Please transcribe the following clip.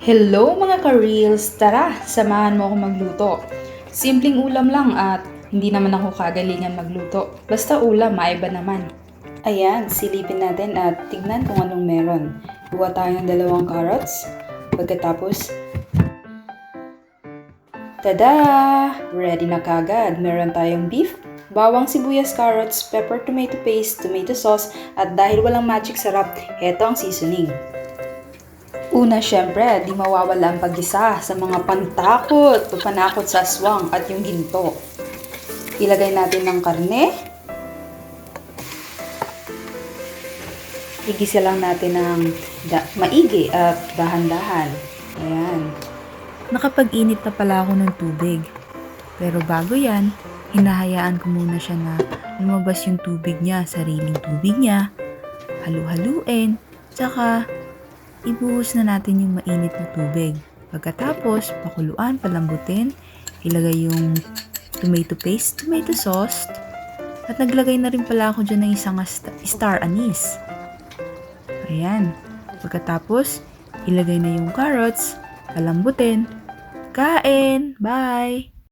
Hello mga ka-reels! Tara, samahan mo ako magluto. Simpleng ulam lang at hindi naman ako kagalingan magluto. Basta ulam, maiba naman. Ayan, silipin natin at tignan kung anong meron. Buwa tayo ng dalawang carrots. Pagkatapos, tada! Ready na kagad. Meron tayong beef, bawang sibuyas, carrots, pepper, tomato paste, tomato sauce, at dahil walang magic sarap, heto ang seasoning. Una, syempre, di mawawala ang paggisa sa mga pantakot o panakot sa aswang at yung ginto. Ilagay natin ng karne. Igisa lang natin ng da- maigi at dahan-dahan. Ayan. Nakapag-init na pala ako ng tubig. Pero bago yan, hinahayaan ko muna siya na lumabas yung tubig niya, sariling tubig niya. Halu-haluin, tsaka ibuhos na natin yung mainit na tubig. Pagkatapos, pakuluan, palambutin, ilagay yung tomato paste, tomato sauce, at naglagay na rin pala ako dyan ng isang star anise. Ayan. Pagkatapos, ilagay na yung carrots, palambutin, kain, bye!